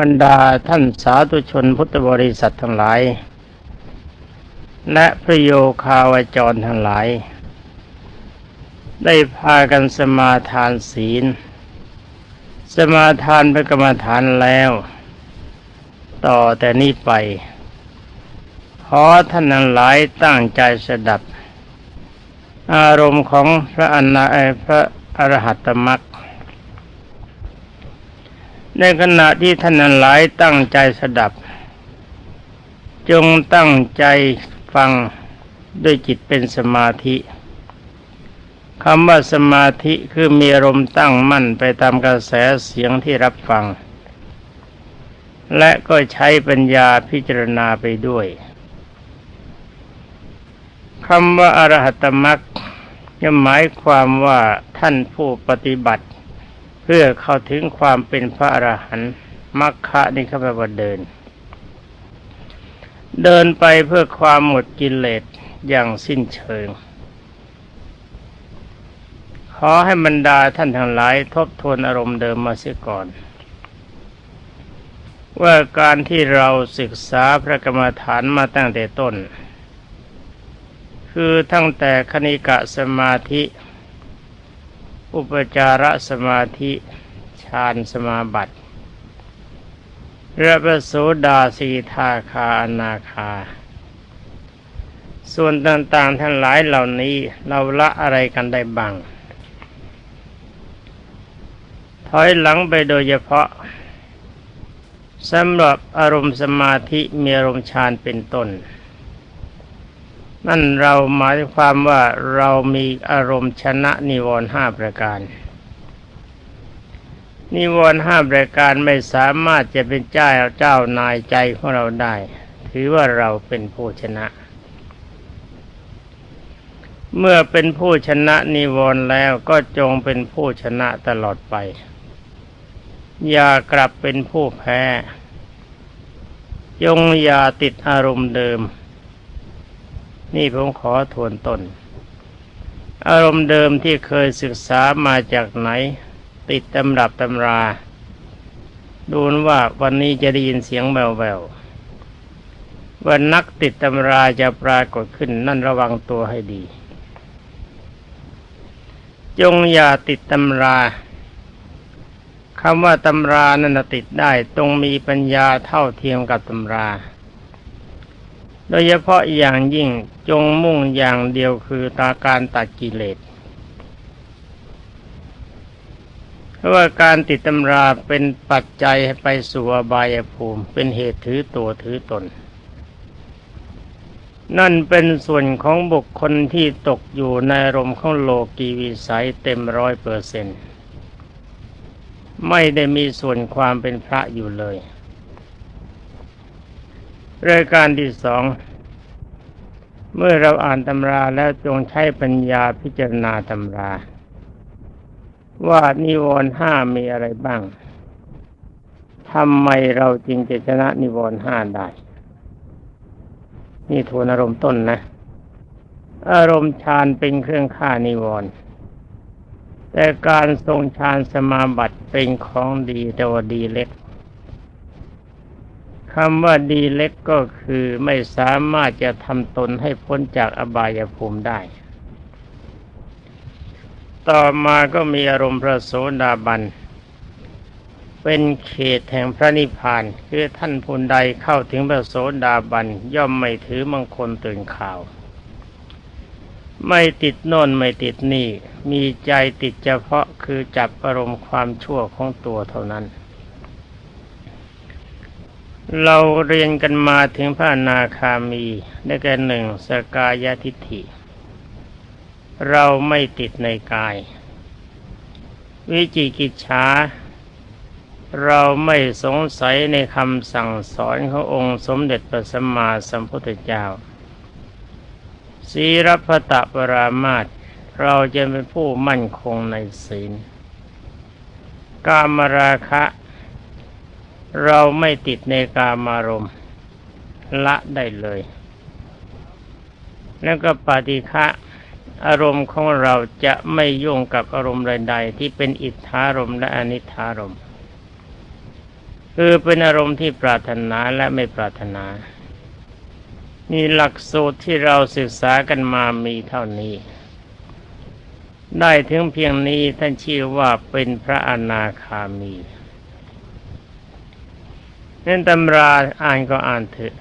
บรรดาท่านสาธุชนพุทธบริษัททั้งหลาย และพระโยคาวจรทั้งหลาย ได้พากันสมาทานศีล สมาทานพระกรรมฐานแล้ว ต่อแต่นี้ไป ขอท่านทั้งหลายตั้งใจสดับ อารมณ์ของพระอนาพระอรหัตมรรค ในขณะที่ท่านหลายตั้งใจสดับ จงตั้งใจฟังด้วยจิตเป็นสมาธิคำว่าสมาธิคือมีอารมณ์ตั้งมั่นไปตามกระแสเสียงที่รับฟัง และก็ใช้ปัญญาพิจารณาไปด้วยคำว่าอรหัตมรรคจะหมายความว่าท่านผู้ปฏิบัติ เพื่อเข้าถึงความเป็นพระอรหันต์มรรคะนี่เข้าแปว่าเดิน เดินไปเพื่อความหมดกิเลสอย่างสิ้นเชิง ขอให้บรรดาท่านทั้งหลายทบทวนอารมณ์เดิมมาเสียก่อน ว่าการที่เราศึกษาพระกรรมฐานมาตั้งแต่ต้น คือตั้งแต่คณิกะสมาธิ อุปจารสมาธิฌานสมาบัติระประโสดาสีทาคาอนาคา ส่วนต่างๆทั้งหลายเหล่านี้เราละอะไรกันได้บ้าง ถอยหลังไปโดยเฉพาะสำหรับอารมณ์สมาธิมีอารมณ์ฌานเป็นต้น นั่นเราหมายความว่าเรามีอารมณ์ชนะนิวรณ์ห้าประการ นิวรณ์ห้าประการไม่สามารถจะเป็นเจ้าเจ้านายใจของเราได้ ถือว่าเราเป็นผู้ชนะ เมื่อเป็นผู้ชนะนิวรณ์แล้วก็จงเป็นผู้ชนะตลอดไป อย่ากลับเป็นผู้แพ้ จงอย่าติดอารมณ์เดิม นี่ผมขอทวนตนอารมณ์เดิมที่เคยศึกษามาจากไหน ติดตำรับตำรา ดูนว่าวันนี้จะได้ยินเสียงแววแวววันนักติดตำราจะปรากฏขึ้นนั่นระวังตัวให้ดี จงอย่าติดตำราคำว่าตำรานั้นติดได้ต้องมีปัญญาเท่าเทียมกับตำรา โดยเฉพาะอย่างยิ่งจงมุ่งอย่างเดียวคือตาการตัดกิเลสเพราะว่าการติดตำราเป็นปัจจัยไปสู่อบายภูมิ เป็นเหตุถือตัวถือตน นั่นเป็นส่วนของบุคคลที่ตกอยู่ในรมของโลกีวิสัยเต็มร้อยเปอร์เซนไม่ได้มีส่วนความเป็นพระอยู่เลย รายการที่สอง เมื่อเราอ่านตำราแล้วจงใช้ปัญญาพิจารณาตำรา ว่านิวรณ์ห้ามีอะไรบ้างทำไมเราจึงจะชนะนิวรณ์ห้าได้ นี่ทวนอารมณ์ต้นนะ อารมณ์ฌานเป็นเครื่องฆ่านิวรณ์แต่การทรงฌานสมาบัติเป็นของดีแต่ว่าดีเล็ก คำว่าดีเล็กก็คือไม่สามารถจะทำตนให้พ้นจากอบายภูมิได้ ต่อมาก็มีอารมณ์พระโสดาบัน เป็นเขตแห่งพระนิพพาน คือท่านผู้ใดเข้าถึงพระโสดาบัน ย่อมไม่ถือมังคลตื่นข่าว ไม่ติดโน่นไม่ติดนี่ มีใจติดเฉพาะคือจับอารมณ์ความชั่วของตัวเท่านั้น เราเรียนกันมาถึงพระนาคามีได้แก่หนึ่งสกายทิฏฐิ เราไม่ติดในกาย วิจิกิจฉาเราไม่สงสัยในคำสั่งสอนขององค์สมเด็จพระสัมมาสัมพุทธเจ้าสีรพตะปรามาตเราจะเป็นผู้มั่นคงในศีล กามราคะ เราไม่ติดในกามารมณ์ละได้เลย แล้วก็ปฏิฆะอารมณ์ของเราจะไม่ยุ่งกับอารมณ์ใดๆที่เป็นอิทธารมและอนิธารมคือเป็นอารมณ์ที่ปรารถนาและไม่ปรารถนา มีหลักสูตรที่เราศึกษากันมามีเท่านี้ ได้ถึงเพียงนี้ท่านชื่อว่าเป็นพระอนาคามี น้นตำราอ่านก็อ่านเถอะ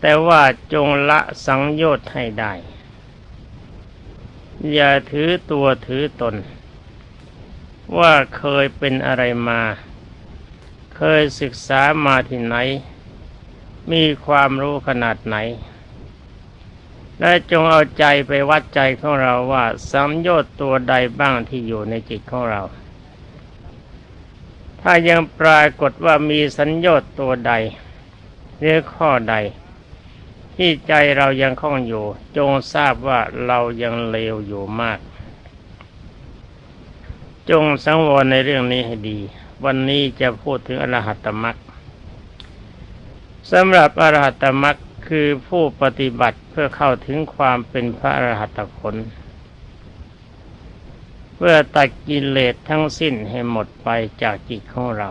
แต่ว่าจงละสังโยชน์ให้ได้ อย่าถือตัวถือตน ว่าเคยเป็นอะไรมา เคยศึกษามาที่ไหน มีความรู้ขนาดไหน และจงเอาใจไปวัดใจของเราว่าสังโยชน์ตัวใดบ้างที่อยู่ในจิตของเรา ถ้ายังปรากฏว่ามีสัญญชน์ตัวใดหรือข้อใด ที่ใจเรายังคล้องอยู่ จงทราบว่าเรายังเลวอยู่มาก จงสังวรในเรื่องนี้ให้ดี วันนี้จะพูดถึงอรหัตมรรคสำหรับอรหัตมรรคคือผู้ปฏิบัติเพื่อเข้าถึงความเป็นพระอรหัตผล พื่อตัดกิเลสทั้งสิ้นให้หมดไปจากจิตของเรา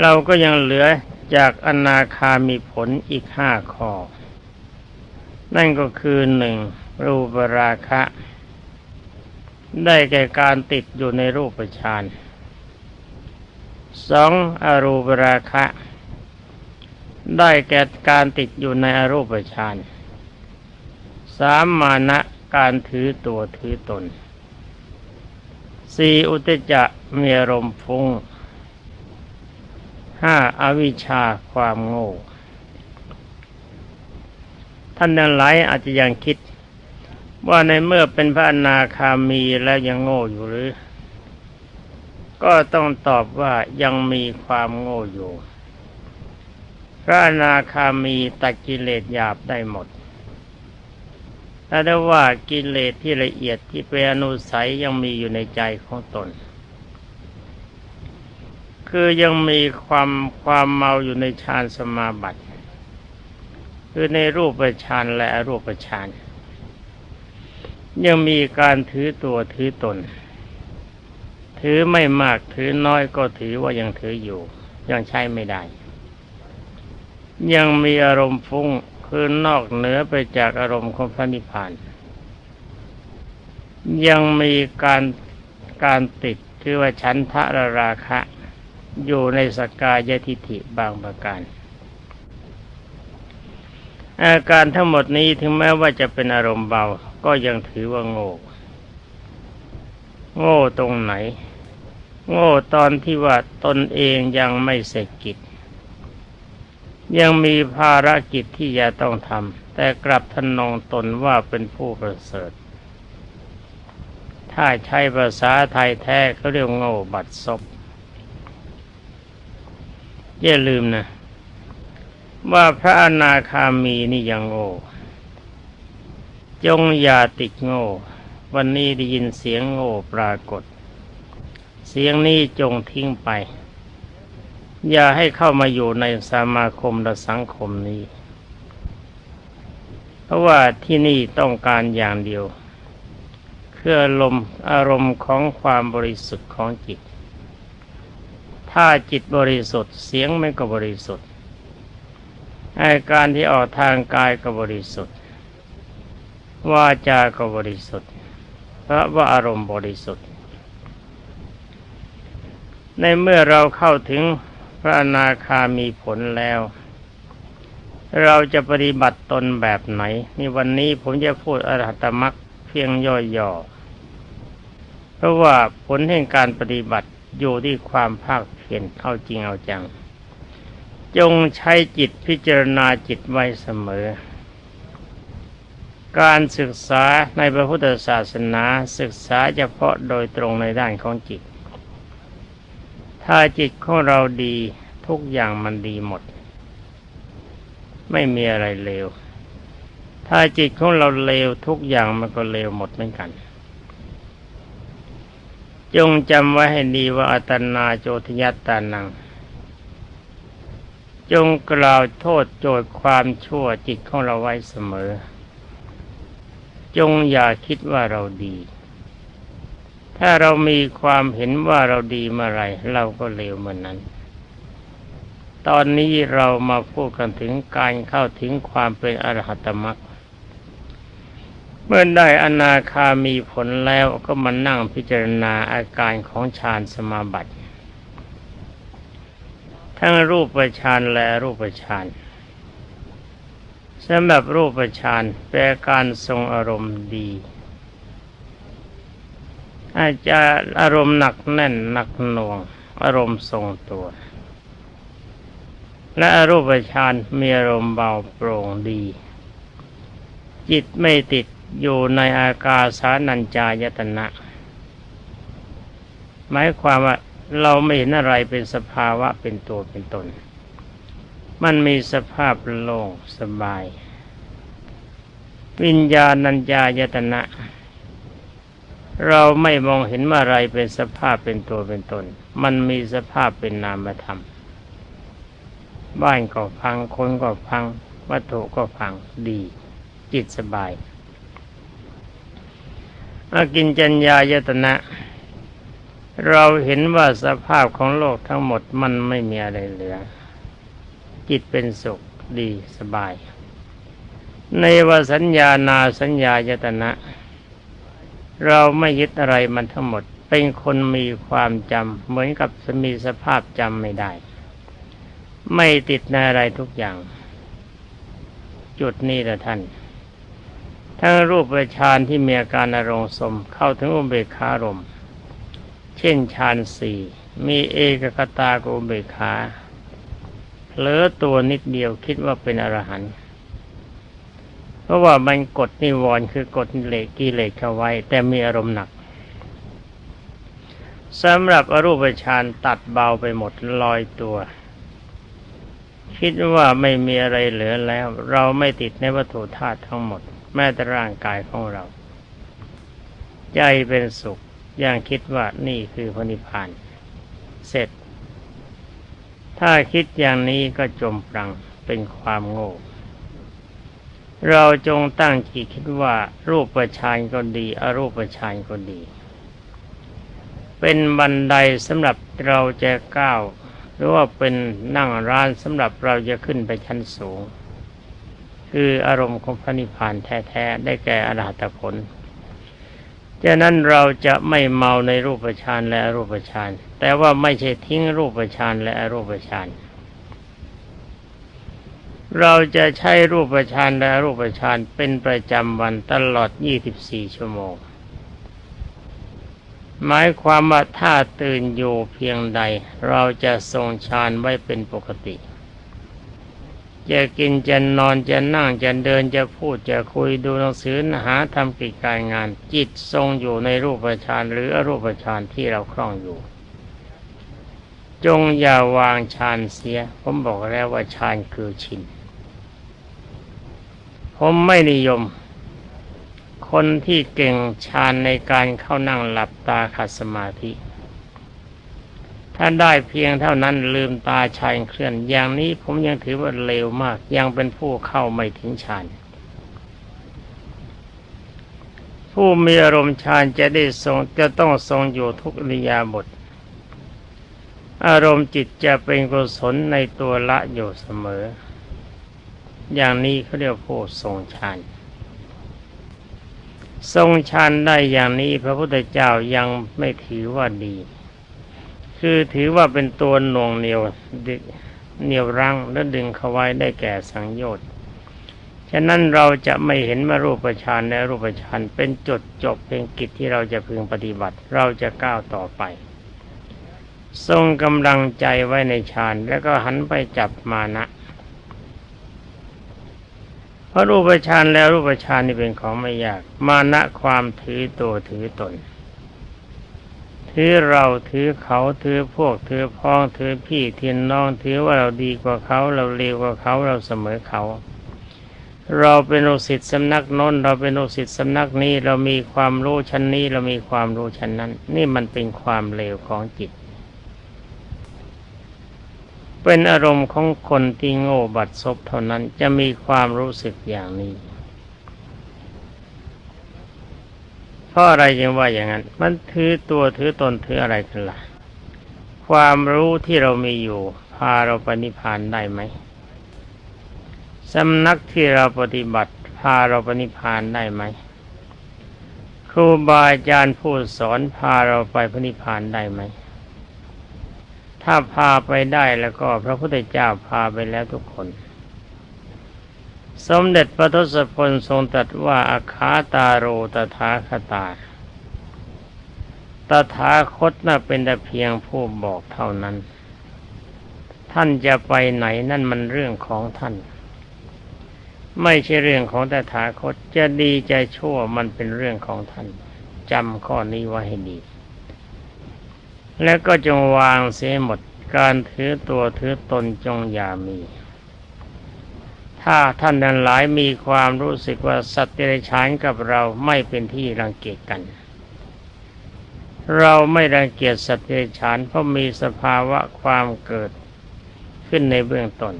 เราก็ยังเหลือจากอนาคามีผลอีกห้าข้อ นั่นก็คือหนึ่งรูปราคะ ได้แก่การติดอยู่ในรูปฌานสองอรูปราคะ ได้แก่การติดอยู่ในอรูปฌานสามมานะ การถือตัวถือตนสี่อุตจะมีอารมณ์ฟุ้งห้าอวิชชาความโง่ท่านนั้นหลายอาจจะยังคิด ว่าในเมื่อเป็นพระอนาคามีแล้วยังโง่อยู่หรือ ก็ต้องตอบว่ายังมีความโง่อยู่ พระอนาคามีตัดกิเลสหยาบได้หมด แต่ได้ว่ากิเลสที่ละเอียดที่เป็นอนุสัยยังมีอยู่ในใจของตน คือยังมีความความเมาอยู่ในฌานสมาบัติ คือในรูปฌานและอรูปฌานยังมีการถือตัวถือตน ถือไม่มากถือน้อยก็ถือว่ายังถืออยู่ ยังใช้ไม่ได้ ยังมีอารมณ์ฟุ้ง คือนอกเหนือไปจากอารมณ์ของพระนิพพาน ยังมีการการติดคือว่าฉันทะระราคะ อยู่ในสกายทิฐิบางประการ อาการทั้งหมดนี้ถึงแม้ว่าจะเป็นอารมณ์เบา ก็ยังถือว่าโง่ โง่ตรงไหน โง่ตอนที่ว่าตนเองยังไม่เสร็จกิจ ยังมีภารกิจที่จะต้องทำแต่กลับทนองตนว่าเป็นผู้ประเสริฐ ถ้าใช้ภาษาไทยแท้เขาเรียกโง่บัดซบอย่าลืมนะ ว่าพระอนาคามีนี่ยังโง่ จงอย่าติดโง่ วันนี้ได้ยินเสียงโง่ปรากฏ เสียงนี้จงทิ้งไป อย่าให้เข้ามาอยู่ในสมาคมและสังคมนี้ เพราะว่าที่นี่ต้องการอย่างเดียว คืออารมณ์อารมณ์ของความบริสุทธิ์ของจิต ถ้าจิตบริสุทธิ์เสียงไม่ก็บริสุทธิ์อาการที่ออกทางกายก็บริสุทธิ์วาจาก็บริสุทธิ์ เพราะว่าอารมณ์บริสุทธิ์ ในเมื่อเราเข้าถึง ระอนาคามีผลแล้ว เราจะปฏิบัติตนแบบไหน นี่วันนี้ผมจะพูดอรหัตมรักเพียงย่อๆ เพราะว่าผลแห่งการปฏิบัติอยู่ที่ความภาคเพียรเอาจริงเอาจัง จงใช้จิตพิจารณาจิตไว้เสมอ การศึกษาในพระพุทธศาสนาศึกษาเฉพาะโดยตรงในด้านของจิต ถ้าจิตของเราดีทุกอย่างมันดีหมด ไม่มีอะไรเลว ถ้าจิตของเราเลวทุกอย่างมันก็เลวหมดเหมือนกัน จงจำไว้ให้ดีว่าอัตนาโจทยัตตานัง จงกล่าวโทษโจทย์ความชั่วจิตของเราไว้เสมอ จงอย่าคิดว่าเราดี ถ้าเรามีความเห็นว่าเราดีเมื่อไรเราก็เลวเมื่อนนั้น ตอนนี้เรามาพูดกันถึงการเข้าถึงความเป็นอรหัตมรรคเมื่อได้อนาคามีผลแล้วก็มานั่งพิจารณาอาการของฌานสมาบัติ ทั้งรูปฌานและรูปฌานสำหรับรูปฌานแปลการทรงอารมณ์ดี อาจจะอารมณ์หนักแน่นหนักหน่วง อารมณ์ทรงตัว และอรูปฌานมีอารมณ์เบาโปร่งดี จิตไม่ติดอยู่ในอากาสานัญจายตนะ หมายความว่าเราไม่เห็นอะไรเป็นสภาวะเป็นตัวเป็นตน มันมีสภาพโล่งสบาย วิญญาณัญญายตนะ เราไม่มองเห็นว่าอะไรเป็นสภาพเป็นตัวเป็นตน มันมีสภาพเป็นนามธรรม บ้านก็พังคนก็พัง วัตถุก็พังดี จิตสบายอากินจัญญายตนะ เราเห็นว่าสภาพของโลกทั้งหมดมันไม่มีอะไรเหลือ จิตเป็นสุขดีสบาย ในวสัญญานาสัญญายตนะ เราไม่ยึดอะไรมันทั้งหมด เป็นคนมีความจำเหมือนกับมีสภาพจำไม่ได้ ไม่ติดในอะไรทุกอย่าง จุดนี้ละท่าน ทั้งรูปฌานที่มีอาการอารมณ์สมเข้าถึงอุเบกขารมเช่นฌานสี่มีเอกคตากุเบกขาเผลอตัวนิดเดียวคิดว่าเป็นอรหันต์ เพราะว่ามันกดนิวรณ์คือกดเลกิเลสเข้าไว้ แต่มีอารมณ์หนักสำหรับอรูปฌานตัดเบาไปหมดลอยตัว คิดว่าไม่มีอะไรเหลือแล้ว เราไม่ติดในวัตถุธาตุทั้งหมด แม้แต่ร่างกายของเรา ใจเป็นสุขอย่างคิดว่านี่คือพระนิพพาน เสร็จ ถ้าคิดอย่างนี้ก็จมปลังเป็นความโง่ เราจงตั้งจิตคิดว่า รูปประชานก็ดีอรูปประชานก็ดี เป็นบันไดสำหรับเราจะก้าว หรือว่าเป็นนั่งร้านสำหรับเราจะขึ้นไปชั้นสูง คืออารมณ์ของพระนิพพานแท้ๆ ได้แก่อรหัตผลฉะนั้นเราจะไม่เมาในรูปฌานและอรูปฌานแต่ว่าไม่ใช่ทิ้งรูปฌานและอรูปฌาน เราจะใช้รูปฌานและรูปฌานเป็นประจำวันตลอด 24 ชั่วโมง หมายความว่าถ้าตื่นอยู่เพียงใด เราจะทรงฌานไว้เป็นปกติ จะกินจะนอนจะนั่งจะเดินจะพูดจะคุยดูหนังสือหาทำกิจการงาน จิตทรงอยู่ในรูปฌานหรืออรูปฌานที่เราคล่องอยู่จงอย่าวางฌานเสีย ผมบอกแล้วว่าฌานคือชิน ผมไม่นิยม คนที่เก่งฌานในการเข้านั่งหลับตาขัดสมาธิ ถ้าได้เพียงเท่านั้นลืมตาชายเคลื่อน อย่างนี้ผมยังถือว่าเลวมาก ยังเป็นผู้เข้าไม่ถึงฌานผู้มีอารมณ์ฌานจะได้ทรงจะต้องทรงอยู่ทุกอริยาบท อารมณ์จิตจะเป็นกุศลในตัวละอยู่เสมอ อย่างนี้เขาเรียกผู้ทรงฌานทรงฌานได้อย่างนี้พระพุทธเจ้ายังไม่ถือว่าดี คือถือว่าเป็นตัวหน่วงเหนียวเหนียวรั้งและดึงเขาไว้ได้แก่สังโยชน์ฉะนั้นเราจะไม่เห็นมารูปฌานและรูปฌานเป็นจุดจบเป็นกิจที่เราจะพึงปฏิบัติ เราจะก้าวต่อไป ทรงกำลังใจไว้ในฌานแล้วก็หันไปจับมานะ ราะรูปฌานแล้วรูปฌานนี่เป็นของไม่ยาก มานะความถือตัวถือตน ถือเราถือเขาถือพวกถือพ้องถือพี่ทีนน้องถือว่าเราดีกว่าเขาเราเลวกว่าเขาเราเสมอเขา เราเป็นโอสิตสำนักน้นเราเป็นโอสิตสำนักนี้เรามีความรู้ชั้นนี้เรามีความรู้ชั้นนั้น นี่มันเป็นความเลวของจิต เป็นอารมณ์ของคนที่โง่บัดซบเท่านั้นจะมีความรู้สึกอย่างนี้เพราะอะไรยังว่าอย่างนั้น มันถือตัวถือตนถืออะไรกันล่ะ ความรู้ที่เรามีอยู่ พาเราไปณิพพานได้ไหมสำนักที่เราปฏิบัติ พาเราไปณิพพานได้ไหมครูบาอาจารย์ผู้สอนพาเราไปปณิพานได้ไหม ถ้าพาไปได้แล้วก็พระพุทธเจ้าพาไปแล้วทุกคน สมเด็จพระทศพลทรงตรัสว่าอาคาตาโรตถาคตาตถาคตน่ะเป็นแต่เพียงผู้บอกเท่านั้น ท่านจะไปไหนนั่นมันเรื่องของท่าน ไม่ใช่เรื่องของตถาคตจะดีจะชั่วมันเป็นเรื่องของท่านจำข้อนี้ไว้ให้ดี แล้วก็จงวางเสียหมดการถือตัวถือตนจงอย่ามี ถ้าท่านนั้นหลายมีความรู้สึกว่าสัตว์เดรัจฉานกับเราไม่เป็นที่รังเกียจกัน เราไม่รังเกียจสัตว์เดรัจฉานเพราะมีสภาวะความเกิดขึ้นในเบื้องต้น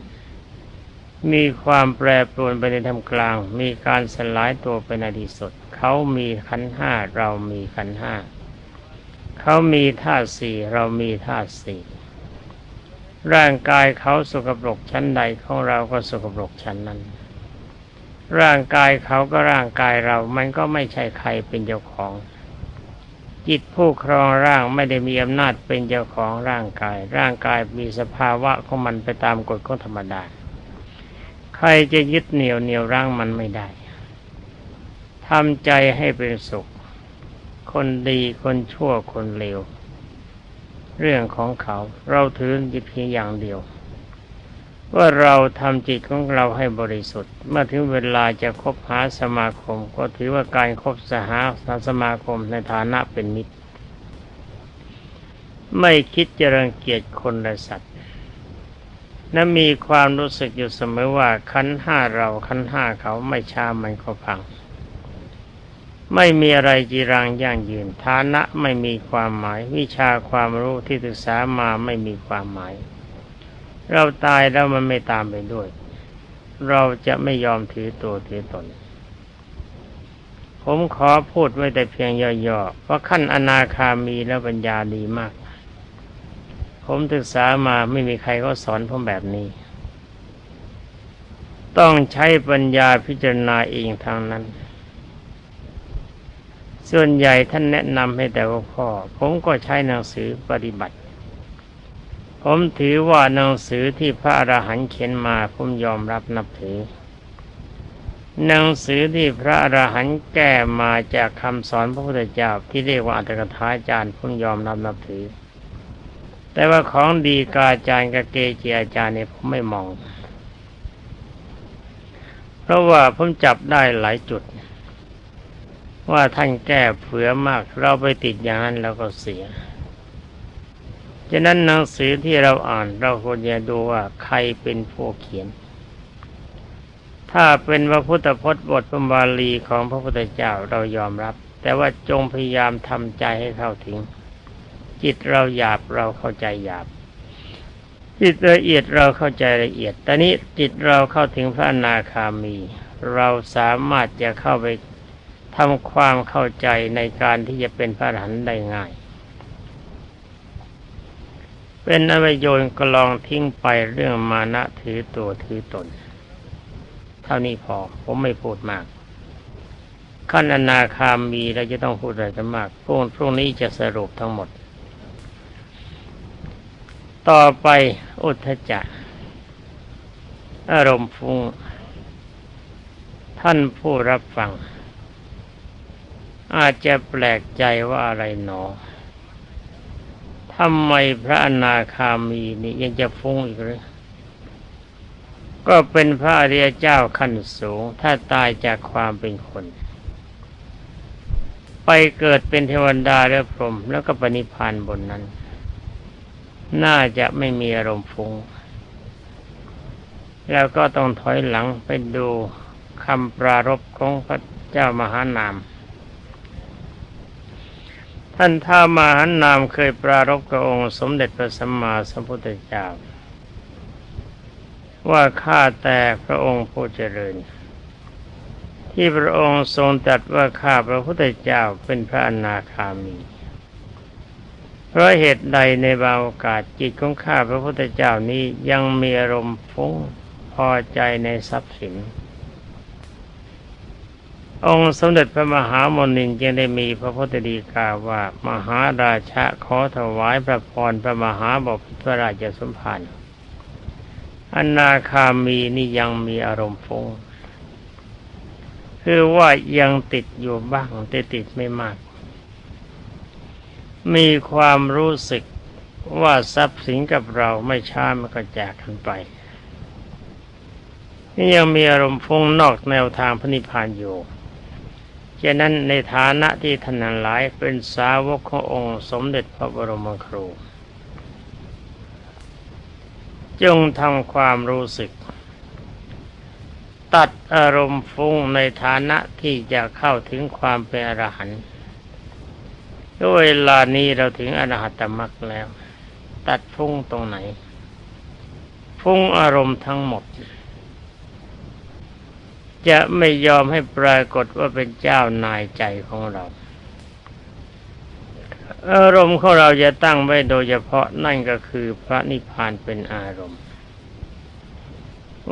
มีความแปรปรวนไปในธรรมกลาง มีการสลายตัวไปในที่สุด เขามีขันห้าเรามีขันห้า เขามีธาตุสี่เรามีธาตุสี่ร่างกายเขาสกปรกชั้นใดของเราก็สกปรกชั้นนั้น ร่างกายเขาก็ร่างกายเรา มันก็ไม่ใช่ใครเป็นเจ้าของ จิตผู้ครองร่างไม่ได้มีอำนาจเป็นเจ้าของร่างกาย ร่างกายมีสภาวะของมันไปตามกฎของธรรมดา ใครจะยึดเหนี่ยวเหนี่ยวร่างมันไม่ได้ทำใจให้เป็นสุข คนดีคนชั่วคนเลวเรื่องของเขาเราถือจิตเพียงอย่างเดียว ว่าเราทำจิตของเราให้บริสุทธิ์ เมื่อถึงเวลาจะคบหาสมาคม ก็ถือว่าการคบสหาสมาคมในฐานะเป็นมิตร ไม่คิดจะรังเกียจคนและสัตว์และมีความรู้สึกอยู่เสมอว่าขันห้าเราขันห้าเขาไม่ช้ามันก็พัง ไม่มีอะไรจีรังยั่งยืนฐานะไม่มีความหมาย วิชาความรู้ที่ศึกษามาไม่มีความหมาย เราตายแล้วมันไม่ตามไปด้วย เราจะไม่ยอมถือตัวถือตน ผมขอพูดไว้แต่เพียงย่อๆเพราะขั้นอนาคามีแล้วปัญญาดีมาก ผมศึกษามาไม่มีใครเขาสอนผมแบบนี้ ต้องใช้ปัญญาพิจารณาเองทางนั้น ส่วนใหญ่ท่านแนะนำให้แต่ว่าพ่อ ผมก็ใช้หนังสือปฏิบัติ ผมถือว่าหนังสือที่พระอรหันต์เขียนมาผมยอมรับนับถือ หนังสือที่พระอรหันต์แก้มาจากคำสอนพระพุทธเจ้าที่เรียกว่าอัตถกถาจารย์ผมยอมรับนับถือ แต่ว่าของดีกาจารย์กับเกจิอาจารย์เนี่ยผมไม่มอง เพราะว่าผมจับได้หลายจุด ว่าท่านแก้เผือมาก เราไปติดอย่างนั้นเราก็เสียฉะนั้นหนังสือที่เราอ่านเราควรจะดูว่าใครเป็นผู้เขียน ถ้าเป็นพระพุทธพจน์บทพระบาลีของพระพุทธเจ้าเรายอมรับ แต่ว่าจงพยายามทำใจให้เข้าถึง จิตเราหยาบเราเข้าใจหยาบ จิตละเอียดเราเข้าใจละเอียดต่นี้จิตเราเข้าถึงพระอนาคามี เราสามารถจะเข้าไป ทำความเข้าใจในการที่จะเป็นพระอรหันต์ได้ง่าย เป็นอวโยนกลองทิ้งไปเรื่องมานะถือตัวถือตน เท่านี้พอ ผมไม่พูดมาก ขั้นอนาคามีเราจะต้องพูดอะไรกันมากพรุ่งพรุ่งนี้จะสรุปทั้งหมด ต่อไปอุทธจักอารมณ์ฟุง้งท่านผู้รับฟัง อาจจะแปลกใจว่าอะไรหนอทำไมพระอนาคามีนี่ยังจะฟุ้งอีกหรือก็เป็นพระอริยเจ้าขั้นสูง ถ้าตายจากความเป็นคน ไปเกิดเป็นเทวดาหรือพรหมแล้วก็ปณิพานบนนั้น น่าจะไม่มีอารมณ์ฟุง้ง แล้วก็ต้องถอยหลังไปดูคำปรารบของพระเจ้ามหานาม ท่านท้ามหานนามเคยปรารบกับองค์สมเด็จพระสัมมาสัมพุทธเจ้า ว่าข้าแต่พระองค์ผู้เจริญทที่พระองค์ทรงตรัสว่าข้าพระพุทธเจ้าเป็นพระอนาคามี เพราะเหตุใดในบางโอกาสจิตของข้าพระพุทธเจ้านี้ยังมีอารมณ์ฟุ้งพอใจในทรัพย์สิน องค์สมเด็จพระมหามนินจึงได้มีพระพุทธดีกาว่ามหาราชะขอถวายพระพรพระมหาบพิตรราชสมภารอนาคามีนี่ยังมีอารมณ์ฟงคือว่ายังติดอยู่บ้างแต่ติดไม่มาก มีความรู้สึกว่าทรัพย์สินกับเราไม่ช้ามันก็จากกันไปนี่ยังมีอารมณ์ฟงนอกแนวทางพระนิพพานอยู่ ฉะนั้นในฐานะที่ท่านทั้งหลายเป็นสาวกขององค์สมเด็จพระบรมครู จงทำความรู้สึก ตัดอารมณ์ฟุ้งในฐานะที่จะเข้าถึงความเป็นอรหันต์ด้วยเวลานี้เราถึงอรหัตมรรคแล้ว ตัดฟุ้งตรงไหน ฟุ้งอารมณ์ทั้งหมด จะไม่ยอมให้ปรากฏว่าเป็นเจ้านายใจของเรา อารมณ์ของเราจะตั้งไว้โดยเฉพาะนั่นก็คือพระนิพพานเป็นอารมณ์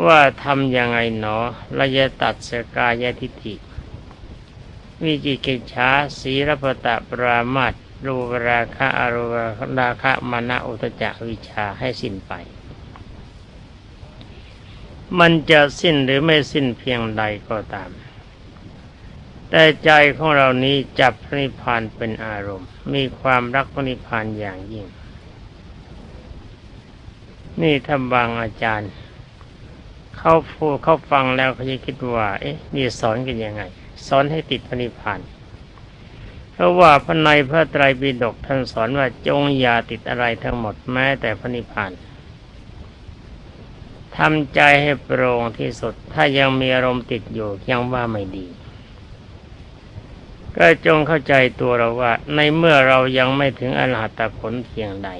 ว่าทำยังไงหนอเราจะตัดสกายทิฏฐิวิจิกิจฉาสีรพตะปรามาตรูปราคะอรูราคะมานะอุตจักวิชาให้สิ้นไป มันจะสิ้นหรือไม่สิ้นเพียงใดก็ตาม แต่ใจของเรานี้จับพระนิพพานเป็นอารมณ์ มีความรักพระนิพพานอย่างยิ่ง นี่ถ้าบางอาจารย์ เขาพูดเขาฟังแล้วเขาจะคิดว่า เอ๊ะนี่สอนกันยังไง สอนให้ติดพระนิพพานเพราะว่าพระในพระไตรปิฎกท่านสอนว่าจงอย่าติดอะไรทั้งหมดแม้แต่พระนิพพาน ทำใจให้โปร่งที่สุด ถ้ายังมีอารมณ์ติดอยู่ยังว่าไม่ดี ก็จงเข้าใจตัวเราว่า ในเมื่อเรายังไม่ถึงอรหัตผลเพียงใด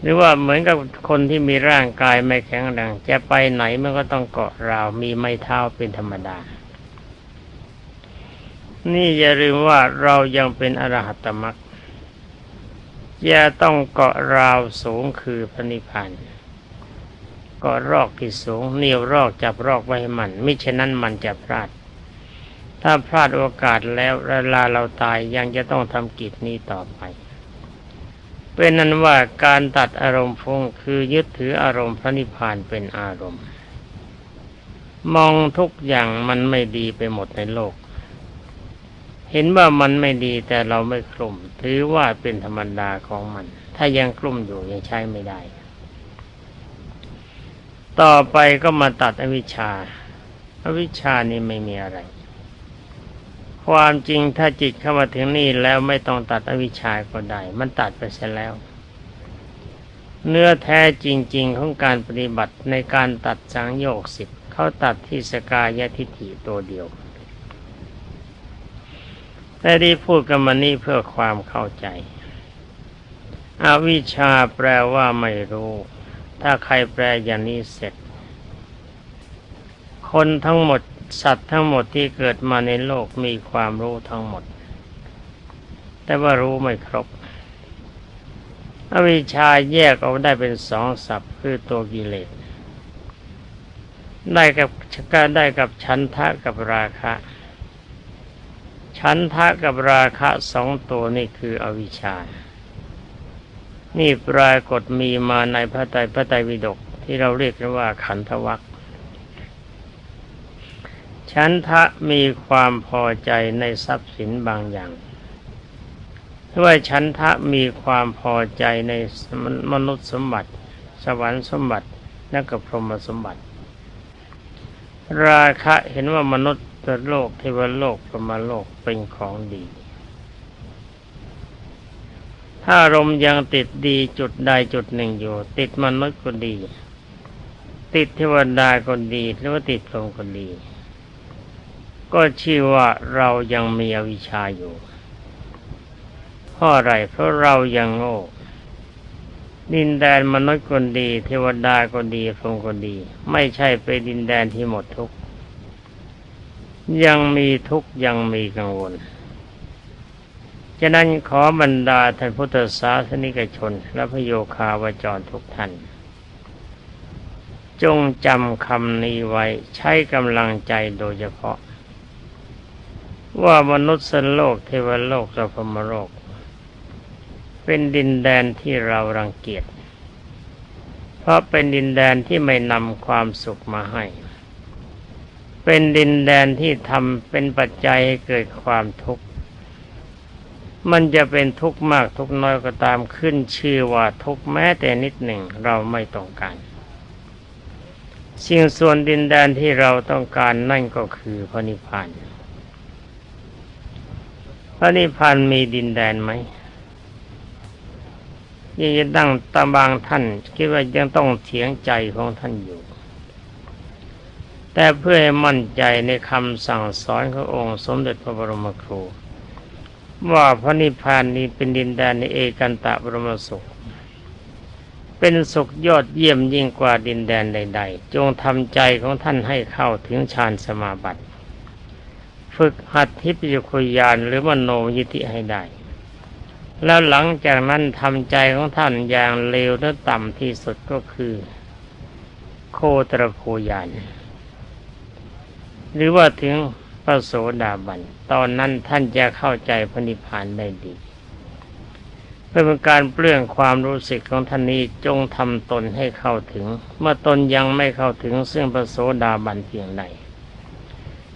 หรือว่าเหมือนกับคนที่มีร่างกายไม่แข็งแรงจะไปไหนมันก็ต้องเกาะราวมีไม้เท้าเป็นธรรมดา นี่อย่าลืมว่าเรายังเป็นอรหัตมรรคอย่าต้องเกาะราวสูงคือพระนิพพาน กาะรอกที่สูงเนียวรอกจับรอกไว้ให้มันมิฉะนั้นมันจะพลาด ถ้าพลาดโอกาสแล้วเวลาเราตายยังจะต้องทำกิจนี้ต่อไป เป็นนั้นว่าการตัดอารมณ์ฟุ้งคือยึดถืออารมณ์พระนิพพานเป็นอารมณ์ มองทุกอย่างมันไม่ดีไปหมดในโลก เห็นว่ามันไม่ดีแต่เราไม่กลุ่ม ถือว่าเป็นธรรมดาของมัน ถ้ายังกลุ่มอยู่ยังใช้ไม่ได้ ต่อไปก็มาตัดอวิชชาอวิชชานี่ไม่มีอะไร ความจริงถ้าจิตเข้ามาถึงนี่แล้วไม่ต้องตัดอวิชชาก็ได้ มันตัดไปเสียแล้ว เนื้อแท้จริง ๆ ของการปฏิบัติในการตัดสังโยกสิบเขาตัดที่สกายทิฏฐิตัวเดียวแต่ที่พูดกันมานี่เพื่อความเข้าใจ อวิชชาแปลว่าไม่รู้ ถ้าใครแปลอย่างนี้เสร็จ คนทั้งหมดสัตว์ทั้งหมดที่เกิดมาในโลกมีความรู้ทั้งหมด แต่ว่ารู้ไม่ครบ อวิชชาแยกออกได้เป็นสองศัพท์คือตัวกิเลสได้กับก็ได้กับชันทะกับราคะ ชันทะกับราคะสองตัวนี่คืออวิชชา นี่ปรากฏมีมาในพระไตรพระไตรปิฎกที่เราเรียกกันว่าขันธวัคฉันทะมีความพอใจในทรัพย์สินบางอย่างด้วยฉันทะมีความพอใจในมนุษย์สมบัติ สวรรค์สมบัติและกับพรหมสมบัติ ราคะเห็นว่ามนุษย์โลกเทวโลกพรหมโลกเป็นของดี ถ้าลมยังติดดีจุดใดจุดหนึ่งอยู่ ติดมนุษย์ก็ดี ติดเทวดาก็ดีหรือว่าติดพรหมก็ดี ก็ชื่อว่าเรายังมีอวิชชาอยู่เพราะอะไรเพราะเรายังโง่ดินแดนมนุษย์คนดี เทวดาก็ดีพรหมก็ดี ไม่ใช่เป็นดินแดนที่หมดทุกยังมีทุกยังมีกังวล ฉะนั้นขอบรรดาท่านพุทธศาสนิกชน และพโยคาวจรทุกท่าน จงจำคำนี้ไว้ใช้กำลังใจโดยเฉพาะ ว่ามนุษย์โลกเทวโลกและพมโลก เป็นดินแดนที่เรารังเกียจ เพราะเป็นดินแดนที่ไม่นำความสุขมาให้ เป็นดินแดนที่ทำเป็นปัจจัยให้เกิดความทุกข์ มันจะเป็นทุกข์มากทุกน้อยก็ตามขึ้นชื่อว่าทุกข์แม้แต่นิดหนึ่งเราไม่ต้องการ สิ่งส่วนดินแดนที่เราต้องการนั่นก็คือพระนิพพานพระนิพพานมีดินแดนไหมยังจะตั้งตาบางท่านคิดว่ายังต้องเถียงใจของท่านอยู่ แต่เพื่อให้มั่นใจในคำสั่งสอนขององค์สมเด็จพระบรมครู ว่าพระนิพพานนี้เป็นดินแดนในเอกันตะบรมสุข เป็นสุขยอดเยี่ยมยิ่งกว่าดินแดนใด ๆ จงทำใจของท่านให้เข้าถึงฌานสมาบัติ ฝึกหัดทิพยคุยานหรือมโนยิธิให้ได้ แล้วหลังจากนั้นทำใจของท่านอย่างเลวและต่ำที่สุดก็คือ โคตรภูยานหรือว่าถึงพระโสดาบัน ตอนนั้นท่านจะเข้าใจพระนิพพานได้ดี เพื่อเป็นการเปลื้องความรู้สึกของท่านนี้จงทำตนให้เข้าถึง เมื่อตนยังไม่เข้าถึงซึ่งพระโสดาบันเพียงใด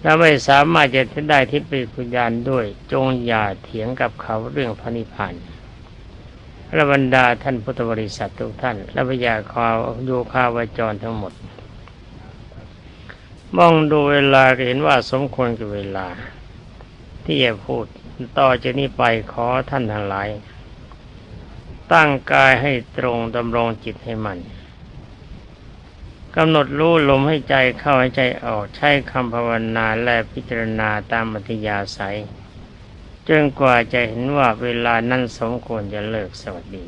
และไม่สามารถจะได้ทิพยคุญานด้วย จงอย่าเถียงกับเขาเรื่องพระนิพพานและบรรดาท่านพุทธบริษัททุกท่านและพยาคาวโยคาวจรทั้งหมด มองดูเวลาก็เห็นว่าสมควรกับเวลา ที่จะพูด ต่อจากนี้ไปขอท่านทั้งหลาย ตั้งกายให้ตรงดำรงจิตให้มันกำหนดรู้ลมให้ใจเข้าให้ใจออกใช้คำภาวนาและพิจารณาตามมัธยาศัยจนกว่าจะเห็นว่าเวลานั้นสมควรจะเลิกสวัสดี